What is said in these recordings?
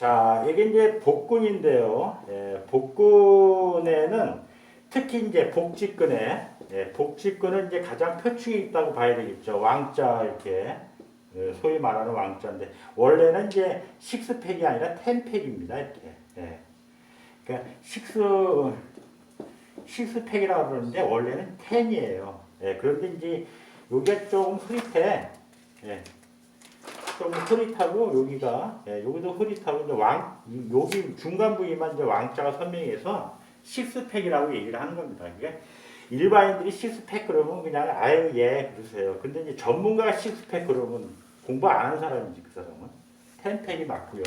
자, 이게 이제 복근인데요. 예, 복근에는 특히 이제 복직근에 예, 복직근은 이제 가장 표층이 있다고 봐야 되겠죠. 왕자 이렇게 예, 소위 말하는 왕자인데 원래는 이제 식스팩이 아니라 텐팩입니다. 이렇게. 예. 그러니까 식스 식스팩이라고 그러는데 원래는 텐이에요. 예, 그런데 이제 요게 조금 흐릿해. 예. 좀 흐릿하고 여기가 예, 여기도 흐릿하고 이제 왕 이- 여기 중간 부위만 이제 왕자가 선명해서 식스팩이라고 얘기를 하는 겁니다. 이게 일반인들이 식스팩 그러면 그냥 아유 예 그러세요. 근데 이제 전문가가 식스팩 그러면 공부 안 하는 사람이지 그 사람은 텐팩이 맞고요.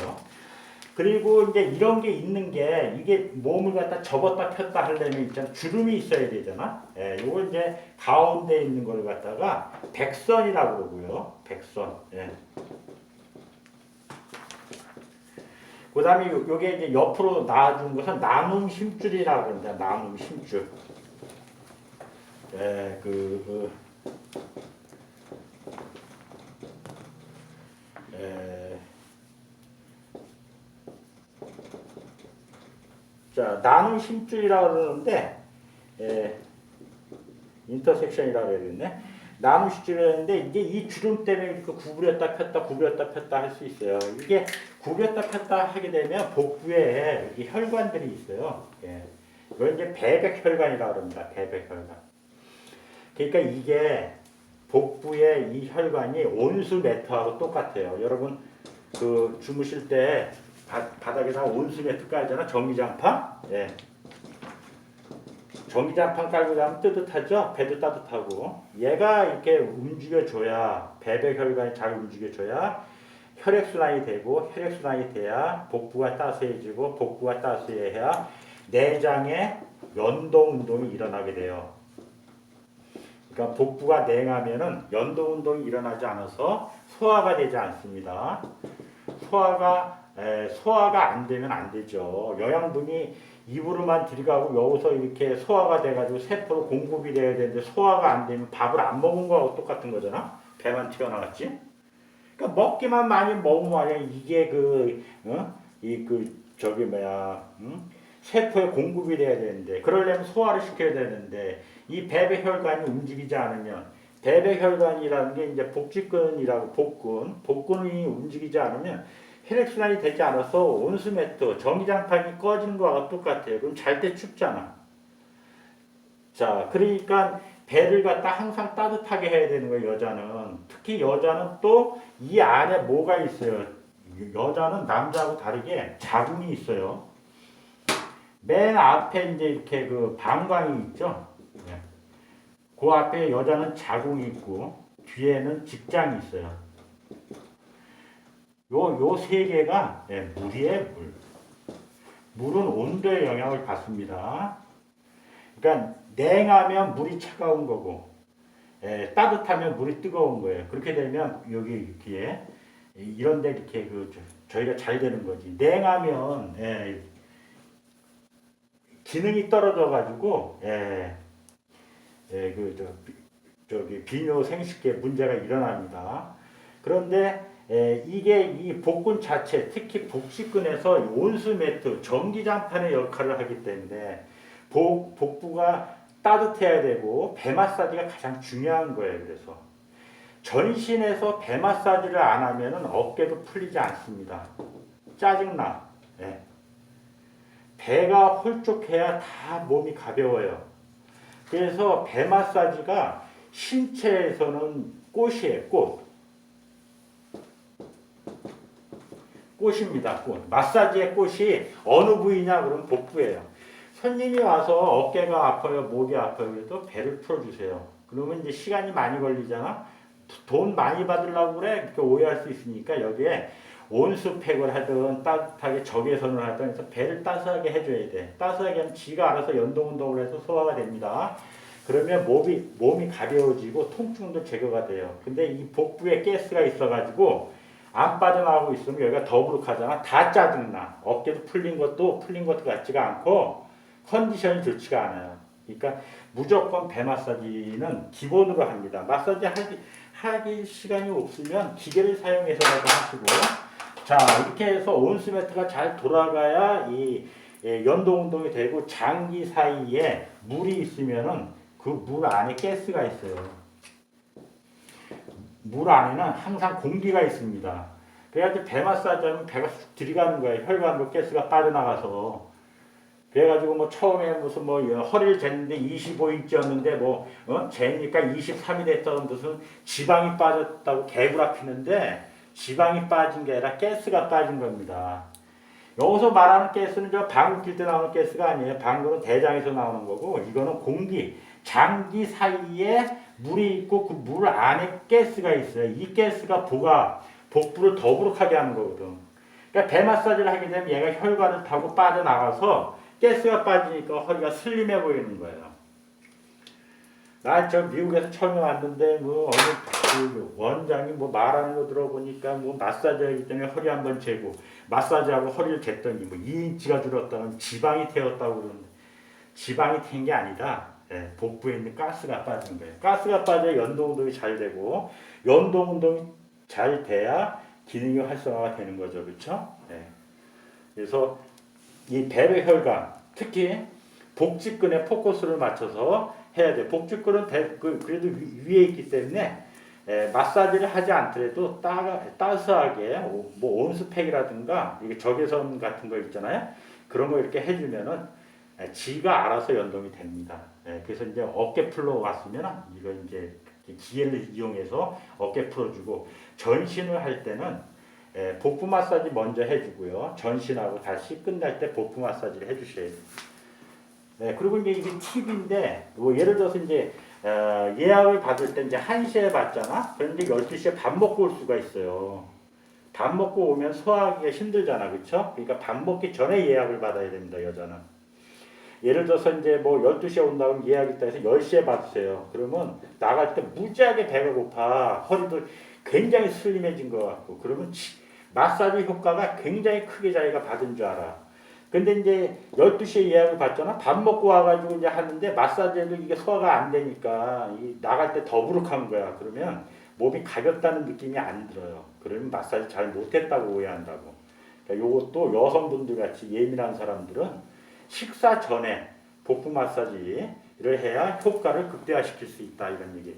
그리고 이제 이런 게 있는 게 이게 몸을 갖다 접었다 폈다 하려면 있잖아 주름이 있어야 되잖아. 예, 요거 이제 가운데 있는 걸 갖다가 백선이라고 그러고요. 백선. 예. 그다음에 요- 요게 이제 옆으로 놔준 것은 나눔 힘줄이라고 합니다. 나눔 힘줄. 예, 그, 그 자, 나눔 힘줄이라고 그러는데 예, 인터섹션이라고 해야 되겠네. 나눔 힘줄이라는데 이게 이 주름 때문에 이렇게 구부렸다 폈다 구부렸다 폈다 할 수 있어요. 이게 구부렸다 폈다 하게 되면 복부에 이 혈관들이 있어요. 예. 이걸 이제 배백혈관이라고 합니다. 배백혈관. 그러니까 이게 복부의 이 혈관이 온수 매트하고 똑같아요. 여러분 그 주무실 때 바, 바닥에다 온수 매트 깔잖아. 전기장판. 예. 전기장판 깔고 자면 뜨뜻하죠. 배도 따뜻하고. 얘가 이렇게 움직여줘야 배백혈관이 잘 움직여줘야 혈액순환이 되고 혈액순환이 돼야 복부가 따스해지고 복부가 따스해야 내장의 연동 운동이 일어나게 돼요. 그러니까 복부가 냉하면은 연동 운동이 일어나지 않아서 소화가 되지 않습니다. 소화가 에, 소화가 안 되면 안 되죠. 영양분이 입으로만 들어가고 여기서 이렇게 소화가 돼가지고 세포로 공급이 돼야 되는데 소화가 안 되면 밥을 안 먹은 거하고 똑같은 거잖아. 배만 튀어나왔지. 그러니까 먹기만 많이 먹으면 이게 그, 어? 이그 저기 뭐야, 응? 세포에 공급이 돼야 되는데 그러려면 소화를 시켜야 되는데 이 배배 혈관이 움직이지 않으면 배배혈관이라는 게 이제 복직근이라고 복근, 복근이 움직이지 않으면 혈액순환이 되지 않아서 온수매트, 전기장판이 꺼지는 거와 똑같아요. 그럼 잘 때 춥잖아. 자, 그러니까 배를 갖다 항상 따뜻하게 해야 되는 거예요, 여자는. 특히 여자는 또 이 안에 뭐가 있어요. 여자는 남자하고 다르게 자궁이 있어요. 맨 앞에 이제 이렇게 그 방광이 있죠. 네. 그 앞에 여자는 자궁이 있고 뒤에는 직장이 있어요. 요 요 세 개가 예, 물이에요, 물. 물은 온도의 영향을 받습니다. 그러니까 냉하면 물이 차가운 거고 예, 따뜻하면 물이 뜨거운 거예요. 그렇게 되면 여기 뒤에 이런 데 이렇게 그 저- 저희가 잘 되는 거지. 냉하면 예, 기능이 떨어져 가지고 예, 예, 그 저, 비- 저기 비뇨 생식계 문제가 일어납니다. 그런데 예, 이게 이 복근 자체, 특히 복식근에서 온수 매트, 전기장판의 역할을 하기 때문에 복, 복부가 따뜻해야 되고 배 마사지가 가장 중요한 거예요. 그래서 전신에서 배 마사지를 안 하면은 어깨도 풀리지 않습니다. 짜증나. 예. 배가 홀쭉해야 다 몸이 가벼워요. 그래서 배 마사지가 신체에서는 꽃이에요, 꽃. 꽃입니다, 꽃. 마사지의 꽃이 어느 부위냐? 그러면 복부예요. 손님이 와서 어깨가 아파요, 목이 아파요. 그래도 배를 풀어주세요. 그러면 이제 시간이 많이 걸리잖아. 돈 많이 받으려고 그래. 이렇게 오해할 수 있으니까 여기에 온수팩을 하든 따뜻하게 적외선을 하든 해서 배를 따스하게 해줘야 돼. 따스하게 하면 지가 알아서 연동 운동을 해서 소화가 됩니다. 그러면 몸이 몸이 가벼워지고 통증도 제거가 돼요. 근데 이 복부에 가스가 있어가지고 안 빠져나가고 있으면 여기가 더부룩하잖아. 다 짜증나. 어깨도 풀린 것도 풀린 것 같지가 않고 컨디션이 좋지가 않아요. 그러니까 무조건 배 마사지는 기본으로 합니다. 마사지 하기, 하기 시간이 없으면 기계를 사용해서라도 하시고 자 이렇게 해서 온수 매트가 잘 돌아가야 이 예, 연동 운동이 되고 장기 사이에 물이 있으면은 그 물 안에 가스가 있어요. 물 안에는 항상 공기가 있습니다. 그래가지고 배 마사지하면 배가 쑥 들어가는 거예요. 혈관으로 가스가 빠져나가서. 그래가지고 뭐 처음에 무슨 뭐 허리를 쟀는데 25인치였는데 뭐 어? 재니까 23이 됐다는 무슨 지방이 빠졌다고 개구락피는데 지방이 빠진 게 아니라 가스가 빠진 겁니다. 여기서 말하는 가스는 저낄때 나오는 가스가 아니에요. 방구는 대장에서 나오는 거고 이거는 공기, 장기 사이에 물이 있고 그 물 안에 가스가 있어요. 이 가스가 부가 복부를 더부룩하게 하는 거거든. 그러니까 배 마사지를 하게 되면 얘가 혈관을 타고 빠져나가서 가스가 빠지니까 허리가 슬림해 보이는 거예요. 나저 미국에서 처음에 왔는데 뭐 어느 그 원장이 뭐 말하는 거 들어보니까 뭐 마사지 하기 때문에 허리 한번 재고 마사지하고 허리를 쟀더니 뭐 2인치가 줄었다는 지방이 태웠다고 그러는데 지방이 튄 게 아니다. 예, 복부에 있는 가스가 빠진 거예요. 가스가 빠져 연동 운동이 잘 되고 연동 운동이 잘 돼야 기능이 활성화가 되는 거죠. 그렇죠? 예. 그래서 이 배의 혈관 특히 복직근에 포커스를 맞춰서 해야 돼. 복직근은 대, 그, 그래도 위- 위에 있기 때문에 에, 마사지를 하지 않더라도 따, 따스하게 오- 뭐 온수팩이라든가 이게 적외선 같은 거 있잖아요. 그런 거 이렇게 해주면은 에, 지가 알아서 연동이 됩니다. 에, 그래서 이제 어깨 풀러 왔으면 이거 이제 기회를 이용해서 어깨 풀어주고 전신을 할 때는 에, 복부 마사지 먼저 해주고요. 전신하고 다시 끝날 때 복부 마사지를 해주셔야 돼요. 네, 그리고 이제 이게 팁인데, 뭐 예를 들어서 이제 어, 예약을 받을 때 이제 1시에 받잖아? 그런데 12시에 밥 먹고 올 수가 있어요. 밥 먹고 오면 소화하기가 힘들잖아, 그쵸? 그러니까 밥 먹기 전에 예약을 받아야 됩니다, 여자는. 예를 들어서 이제 뭐 12시에 온다 그러면 예약 있다 해서 10시에 받으세요. 그러면 나갈 때 무지하게 배가 고파. 허리도 굉장히 슬림해진 것 같고. 그러면 치- 마사지 효과가 굉장히 크게 자기가 받은 줄 알아. 근데 이제 12시에 예약을 받잖아. 밥 먹고 와가지고 이제 하는데 마사지해도 이게 소화가 안 되니까 이 나갈 때 더부룩한 거야. 그러면 몸이 가볍다는 느낌이 안 들어요. 그러면 마사지 잘 못했다고 오해한다고. 그러니까 요것도 여성분들 같이 예민한 사람들은 식사 전에 복부 마사지를 해야 효과를 극대화시킬 수 있다 이런 얘기.